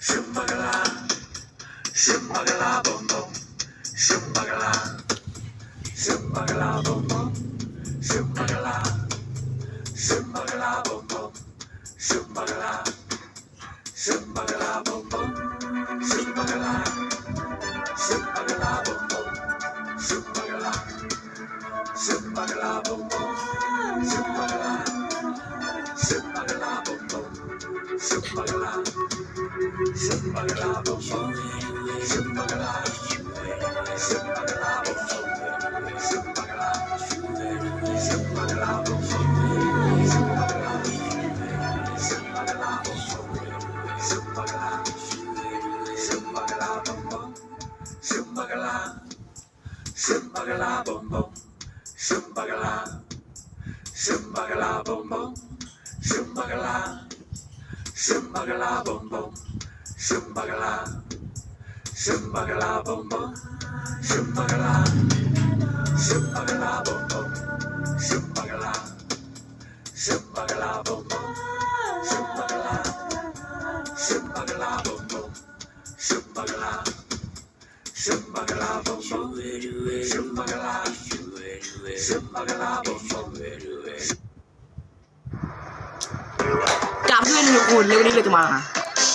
Shumbagala, shumbagala bum bum, shumbagala, shumbagala bum bum, shumbagala, shumbagala bum bum, shumbagala, shumbagala bum bum, shumbagala, shumbagala bum bum, shumbagala, shumbagala bum bum, shumbagala, shumbagala bum bum, shumbagala. Shumbagala bum shimbagala, shimbagala bum bum. กลับด้วยนะทุกคนแล้วนนี้เราจะมา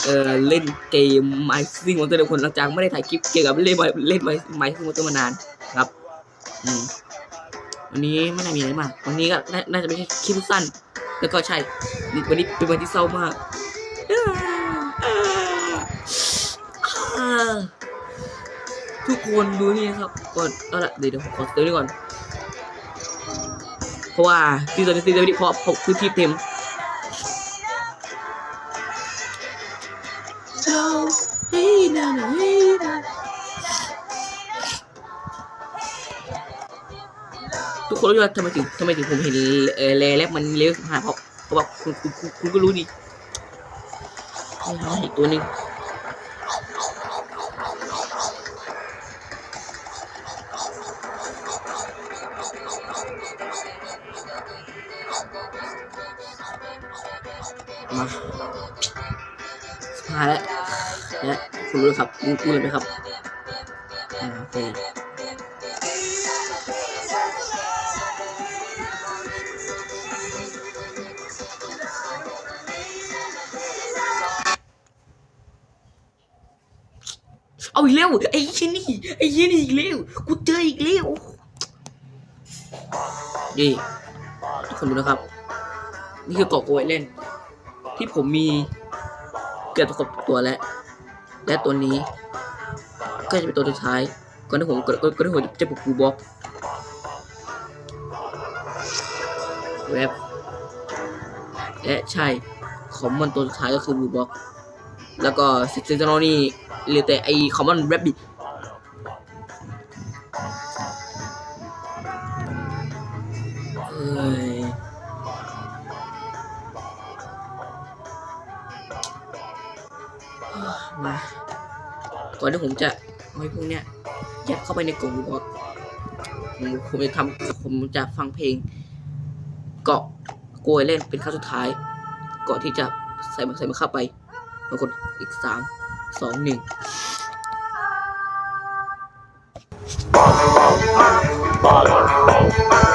เอ่อเล่นเกมไมซิ่งมอนเตอร์ทุกคนหลังจากไม่ได้ถ่ายคลิปเกี่ยวกับเล่นเล่นไมซิ่งมอนเตอร์มานานครับอืมวันนี้ไม่น่ามีอะไรมาก วันนี้ก็น่าน่าจะไม่ใช่คลิปสั้น แล้วก็ใช่วันนี้เป็นวันที่เศร้ามาก ทุกคนดูนี่นะครับก่อนเอาละเดี๋ยวเดี๋ยวผมขอเติมนี่ก่อน เพราะว่าที่ตอนนี้ที่ตอนนี้เพราะเพราะพื้นที่เต็มทุกคนรู้ว่าทำไมถึงทำไมถึงผมเห็นเออแรแลบมันเลี้ยวหาเพราะเพราะว่าคุณคุณคุณคุณก็รู้ดินี่อีกตัวหนึง คุณรู้ครับคุณรู้ไหมครับอ่าโอเคเอาอีกแล้วไอ้ชี่ยนี่ไอ้ชี่ยนี่อีกแล้วกูเจออีกแล้วนี่ทุกคนดูนะครับ นี่คือเกาะโกยเล่น ที่ผมมีเกือบจะครบตัวแล้ว และตัวนี้ ก็จะเป็นตัวสุดท้าย ก่อนที่ผมก็ก็ก็ที่ผมจะปลุกกูบล็อกเว็บและใช่คอมมอนตัวสุดท้ายก็คือบูบ็อกแล้วก็ซิกเซนโนนี่หรือแต่ไอคอมมอนแรบบิท มา ก่อนที่ผมจะเอาไอ้พวกเนี้ยยัดเข้าไปในกล่องบอสผมผมจะทำผมจะฟังเพลง เกาะกลวยเล่นเป็นครั้งสุดท้าย ก่อนที่จะใส่มันใส่มันเข้าไปปรากฏอีกสามสองหนึ่ง Bum, bum, bum,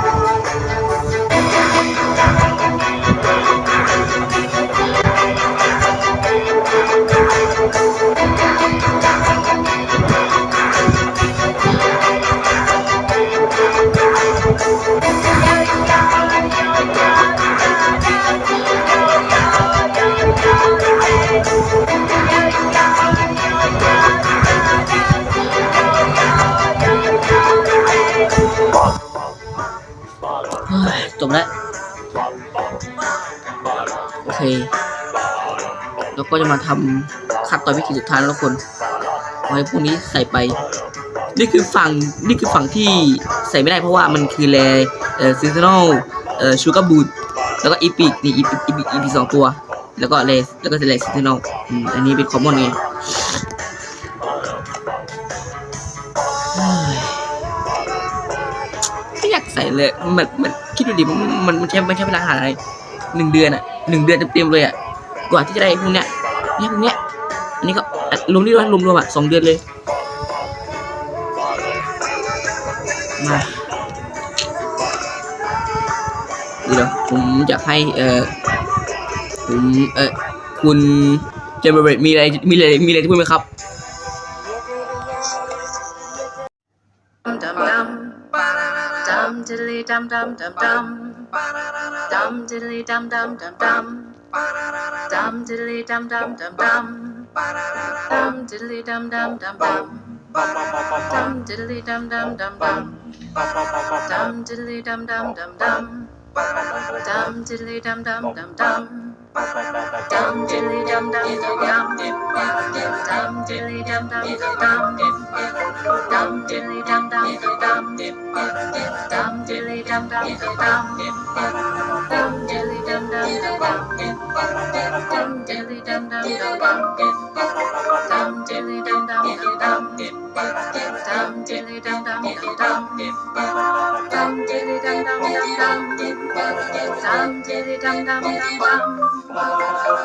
มาทำขั้นตอนวิธีสุดท้ายแล้วคนเอาไว้พวกนี้ใส่ไป นี่คือฝั่งนี่คือฝั่งที่ใส่ไม่ได้เพราะว่ามันคือแรเอ่อซีซันอลเอ่อชูการ์บูดแล้วก็อีพิกนี่อีพิกอีพิกอีพิกสองตัว แล้วก็เลสแล้วก็เลสซีซันอลอืมอันนี้เป็นคอมมอนไงไม่อยากใส่เลยมันมันคิดดูดิมันมันมันใช้มันใช้เวลาหาอะไรหนึ่งเดือนอะหนึ่งเดือนเต็มๆเลยอะกว่าที่จะได้พวกเนี้ย เนี่ยพวกเนี้ยอันนี้ก็รวมนี่ด้วยรวมๆอะสองเดือนเลยมาเดี๋ยวผมอยากให้เออผมเออคุณเจมเบรตมีอะไรมีอะไรมีอะไรจะพูดไหมครับ dum dum dum diddly dum dum dum dum dum diddly dum dum dum dum dum diddly dum dum dum dum dum diddly dum dum dum dum dum diddly dum dum dum dum dum diddly dum dum dum dum dum diddly dum dum dum dum dum diddly dum dum dum dum dum diddly dum dum dum dum dum diddly dum dum dum dum dum diddly dum dum dum dum dum diddly dum dum dum dum dilly dum dum dum dum dum dilly dum dum dum dum dum dilly dum dum dum dum dum dilly dum dum dum dum dum dilly dum dum dum dum dum dilly dum dum dum dum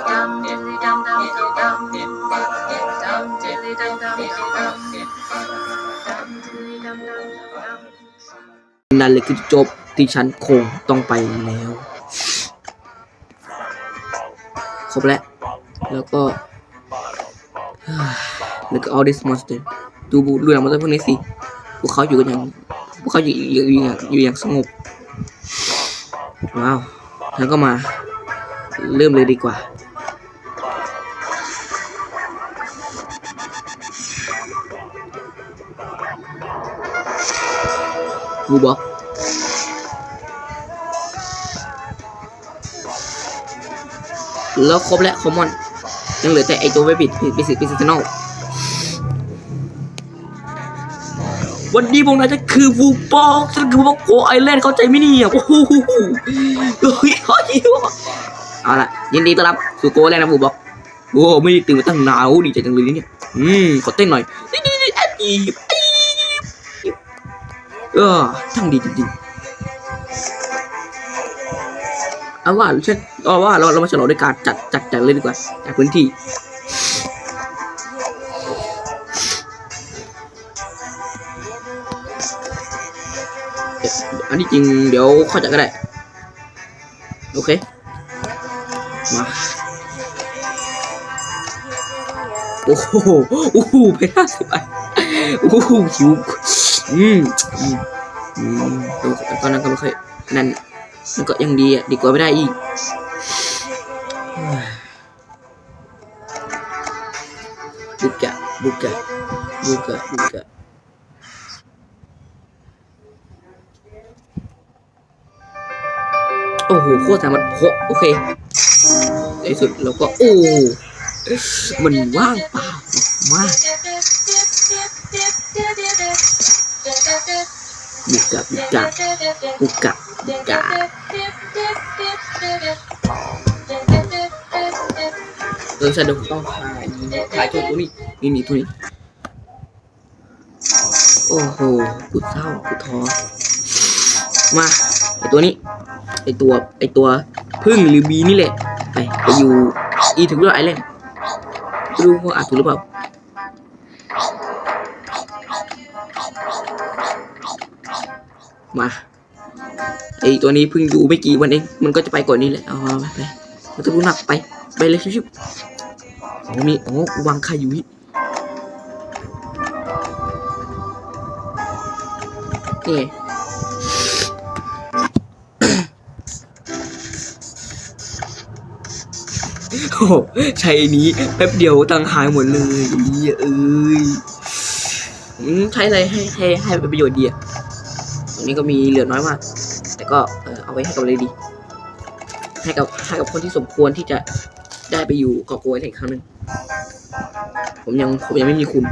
dum dilly dum dum dum dum dum dilly dum dum dum dum นั่นเลยคือจบที่ฉันคงต้องไปแล้ว รบแล้ว แล้วก็ แล้วก็ all this monster ดูบูดูหนังมอนสเตอร์พวกนี้สิ พวกเขาอยู่กันอย่าง พวกเขาอยู่อยู่อยู่อย่างอยู่อย่างสงบ ว้าวแล้วก็มา เริ่มเลยดีกว่า บูบอก แล้วครบแล้วคอมมอนยังเหลือแต่ไอตัวเวบิดเป็นสิเป็นซีซันอลวันนี้พวกนายจะคือบูบอกฉันคือบอกโกไอแลนด์เข้าใจไหมเนี่ยโอ้โหเฮ้ยเฮ้ยเอาละยินดีต้อนรับสู่โกไอแลนด์นะบูบอกโอ้ไม่ได้ตื่นมาตั้งนานดีใจจังเลยเนี่ยอืมขอเต้นหน่อยนี่นี่นี่อีเออทั้งดีจริงๆเอาว่าฉัน เอาว่าเราเรามาฉลองด้วยการจัดจัดจัดเลยดีกว่าจากพื้นที่อันนี้จริงเดี๋ยวเข้าจัดก็ได้ โอเค มา โอ้โหโอ้โหไปห้าสิบอันโอ้โหหิวอืมอืมอืมตอนนั้นก็ไม่ค่อยนั่นมันก็ยังดีอะดีกว่าไม่ได้อีก บุกกะบุกกะบุกะโอ้โหโคตรสามารถโคโอเคในสุดเราก็โอ้มันว่างเปล่ามากบุกกะบุกกะบุกกะบุกกะเออใช่เดี๋ยวผมต้อง ถ่ายถ่ายตัวนี้นี่นี่ตัวนี้ โอ้โหกูเศร้ากูท้อมาไอตัวนี้ ไอตัวไอตัวพึ่งหรือบีนี่แหละไปไปอยู่อีถึงด้วยไอแลนด์ไม่รู้ว่าอาจถูกหรือเปล่ามาไอตัวนี้เพิ่งอยู่ไม่กี่วันเองมันก็จะไปก่อนนี้แหละเอาไปไปมันจะรู้หนักไปไปเลยชิวๆ โอ้มีโอ้วางไข่อยู่นี่นี่โอ้โหใช้อันนี้แป๊บเดียวตังค์หายหมดเลยเอ้ยอืมใช้อะไรให้ให้ให้เป็นประโยชน์ดีอะตรงนี้ก็มีเหลือน้อยมาก แต่ก็เออเอาไว้ให้กับเลยดี ให้กับให้กับคนที่สมควรที่จะ ได้ไปอยู่เกาะโกยอีกครั้งหนึ่งผมยังผมยังไม่มีคุณ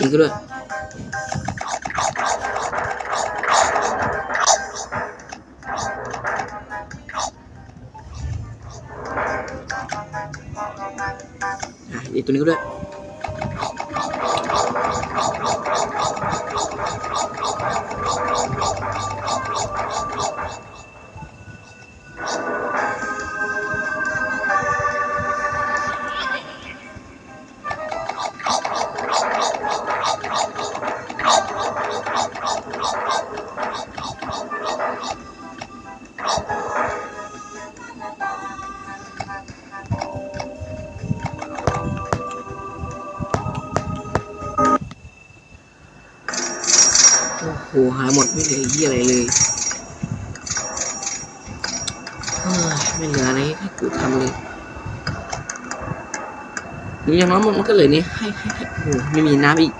อีกด้วยอีกตัวนี้ก็ด้วย หหายหมดไม่เหลือยี่อะไรเลยไม่เหลืออะไรให้กูทำเลยอย่างน้อยมันก็เลยนี่ให้ให้ให้โอ้โหไม่มีน้ำอีก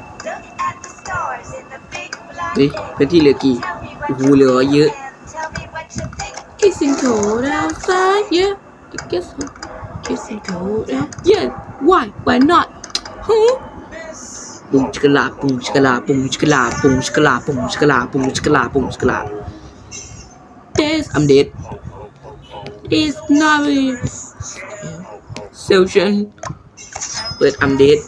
เฮ้ยพื้นที่เหลือกี่โอ้โหเหลือเยอะ Kissing cold outside, yeah. I guess so. Kissing cold out, yeah. Why? Why not? Huh? ปุงชกลาปุงชกลาปุงชกลาปุงชกลาปุงชกลาปุงชกลาปุงชกลา Yes, I'm dead. It's not me. Solution. But I'm dead.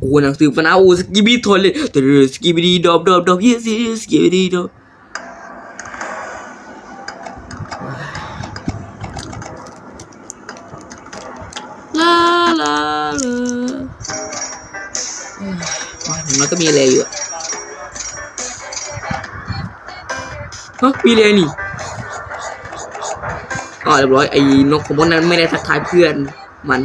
โอ้หนังสือฟนาโอ้สกิบิทนเลยแต่สกิบิดีดอบดอบดอบ yes yes สกิบิดีดอบ ก็มีอะไรอยู่อะฮะมีอะไรนี่อ๋อเรียบร้อยไอ้นกของพวกนั้นไม่ได้ทักทายเพื่อนมัน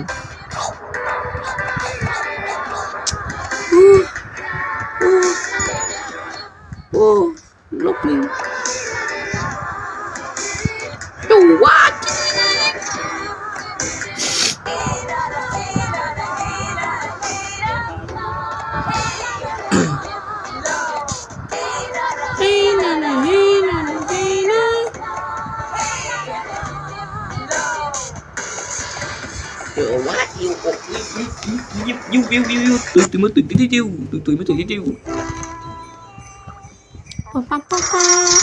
อู้อู้โอ้นกหนึ่ง ยิบยิบยิบยิบยิบตื่นตื่นมาตื่นที่ดิวตื่นตื่นมาตื่นที่ดิวปั๊มปั๊มปั๊มปั๊ม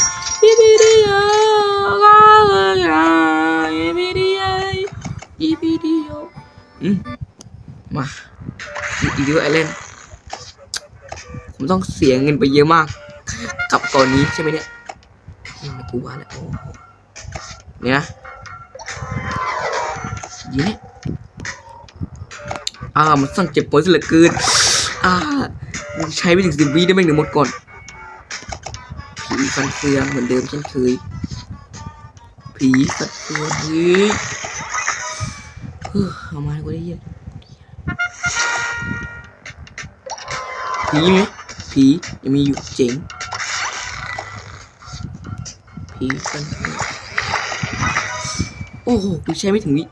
ยิบดีอะก้าวเลยอะยิบดีอะยิบดีอะอืมมาอีกด้วยไอเลนผมต้องเสียเงินไปเยอะมาก กับตอนนี้ใช่ไหมเนี่ยนี่มันกูว่าแล้วโอ้โหเนี่ยนะยีเนี่ย อ่ามันสั่งเจ็บปวดเหลือเกินอ่าใช้ไปถึงสิบวิได้ไหมหนึ่งหมดก่อนผีฟันเฟืองเหมือนเดิมเช่นเคยผีฟันเฟืองเฮ้ยเฮ้อเอามาให้กูได้ยอะผีไหมผียังมีอยู่เจ๋งผีฟันเฟืองโอ้โหกูใช้ไม่ถึงวิ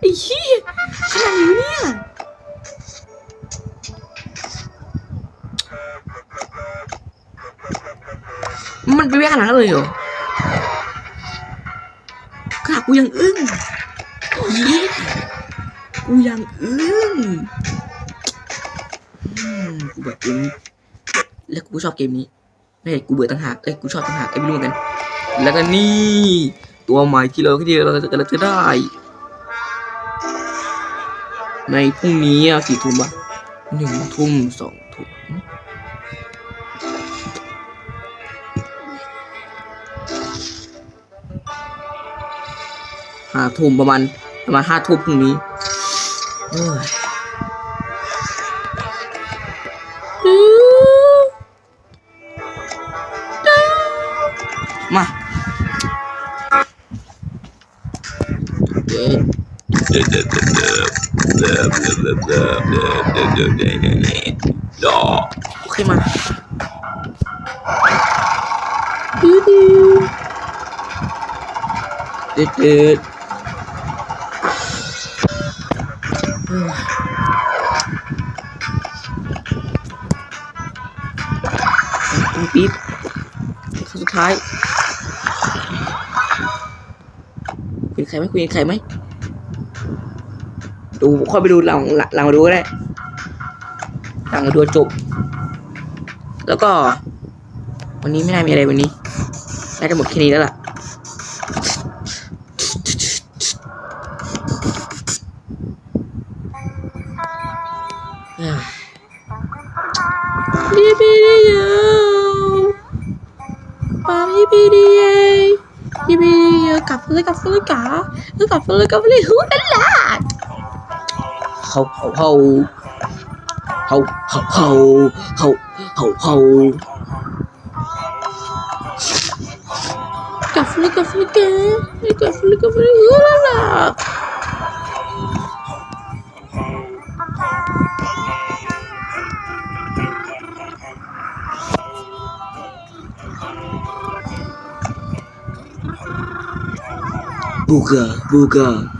ไอ้ฮีขนาดนี้เนี่ยมันไปแย่ขนาดรเลยเหรอขากูยังอึ้งยี่กูยังอึ้งกูแบบอึ้งแล้วกูชอบเกมนี้ ไม่กูเบื่อต่างหากเอ้กูชอบต่างหากไอ้ไม่รู้เหมือนกัน แล้วก็นี่ ตัวใหม่ที่เราที่เราจะได้ ในพรุ่งนี้อะกี่ทุ่มอะหนึ่งทุ่มสองทุ่มห้าทุ่มประมาณประมาณห้าทุ่มพรุ่งนี้มาเด็ด โอเคมาเด็ดเด็ดต้องปี๊ดครั้งสุดท้ายคุยกับใครไหมคุยกับใครไหม ดูค่อยไปดูหลังหลังมาดูก็ได้หลังมาดูจบ แล้วก็ วันนี้ไม่น่ามีอะไรวันนี้น่าจะหมดแค่นี้แล้วล่ะบีบีดีโยปาบีบีดีเยบีบีดีโยกลับเลยกลับเลยกะแล้วกลับเลยกลับเลยฮูนั่นแหละ hầu hầu hầu. Hầu hầu hầu hầu hầu hầu. Flica, flica, flica, flica, flica, flica, Buga, buga,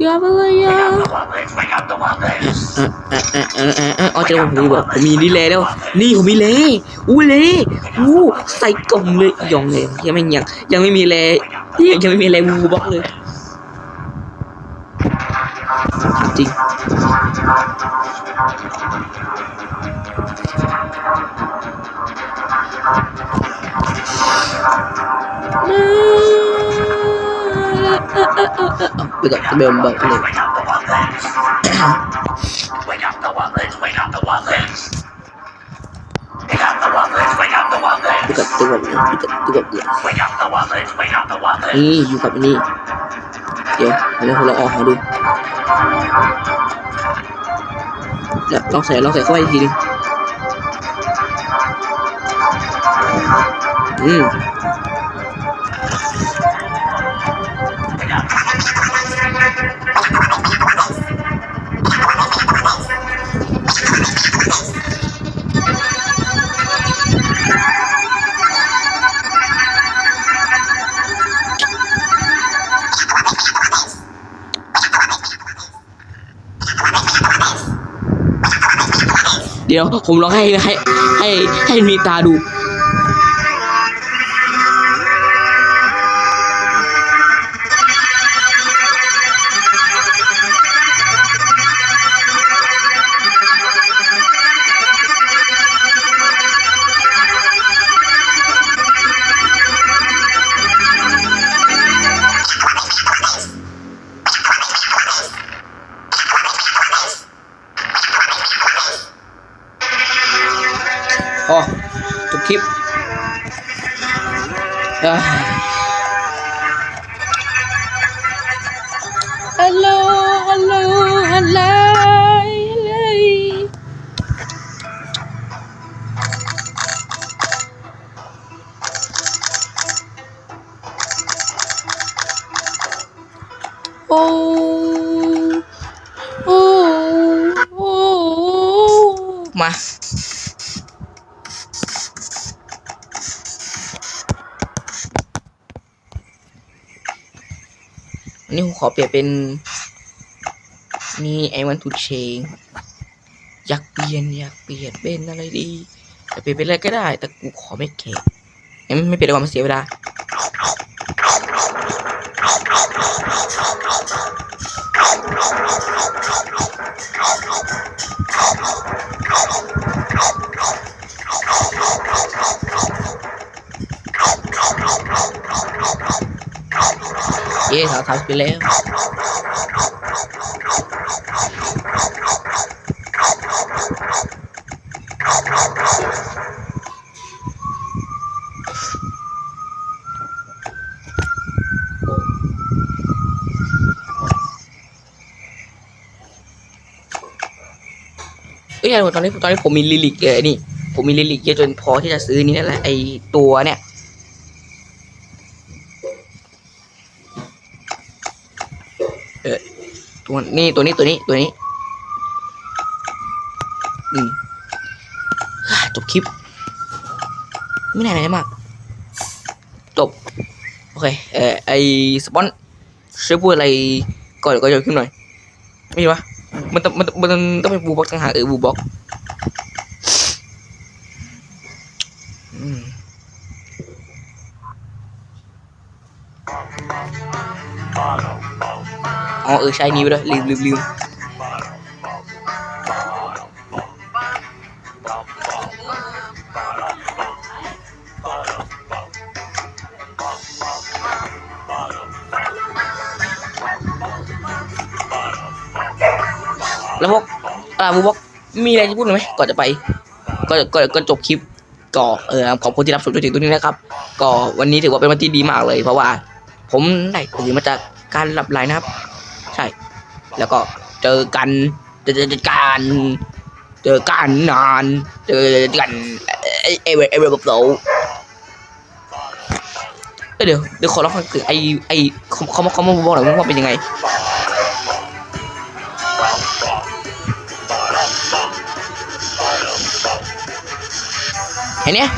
ลยกลับเลยกลับกลับเลยกลับอะอะอะอะอะอะอ๋อเจอผมบอกผมมีดีเลยแล้ว นี่ผมมีเลยอู้เลยอู้ใส่กล่องเลยยองเลยยังไม่ยังยังไม่มีเลยยังยังไม่มีอะไรวูบล็อกเลยจริง ไปกับเบลบอกเลยช่วยทำตะวังเลยช่วยทำตะวังเลยช่วยทำตะวังเลยช่วยทำตะวังเลยไปกับตัวแบบนี้ไปกับตัวแบบเดียวช่วยทำตะวังเลยช่วยทำตะวังเลยนี่อยู่กับนี่เดี๋ยวเดี๋ยวเราออกมาดูแล้วลองใส่ลองใส่เข้าไปอีกทีนึงอืม เดี๋ยวผมลองให้ให้ให้ให้มีตาดู Uh, นนี้ผมขอเปลี่ยนเป็น นี่ไอวันทูเชงอยากเปลี่ยนอยากเปลี่ยนเป็นอะไรดีจะเปลี่ยนเป็นอะไรก็ได้ แต่กูขอไม่แข่งไม่เปลี่ยนดีกว่ามันเสียเวลา เย้สาวทำไปแล้วเอ้ยตอนนี้ตอนนี้ผมมีลิลิกเยอะนี่ ผมมีลิลิกเยอะจนพอที่จะซื้อนี่นั่นแหละไอตัวเนี่ย เออ ตัวนี่ตัวนี้ตัวนี้ตัวนี้จบคลิป ไม่ไหนไหนมาก จบ โอเค เออไอสปอนช่วยพูดอะไรก่อนก่อนจะขึ้นหน่อย ไม่รู้วะมันต้องมันต้องมันต้องเป็นบูบ็อกต่างหากเออบูบ็อกอืม อ๋อเออใช่นี้ไปด้วยลืมลืมลืมแล้วพวกอ่าบูบอกมีอะไรจะพูดไหมก่อนจะไปก็ก็ก็จบคลิปก็เออขอบคุณที่รับชมจนถึงตรงนี้นะครับ ก็วันนี้ถือว่าเป็นวันที่ดีมากเลย เพราะว่า ผมได้ตื่นมาจากการหลับไหลนะครับ ใช่ แล้วก็เจอกันเจอเจเจอกันเจอกันนานเจอกันไอไอเวไอเวกับเราเอ้ยเดี๋ยวเดี๋ยวขอรับฟังถึงไอไอเขาเขามาเขามาบอกหน่อยว่าเป็นยังไงเห็นเนี้ย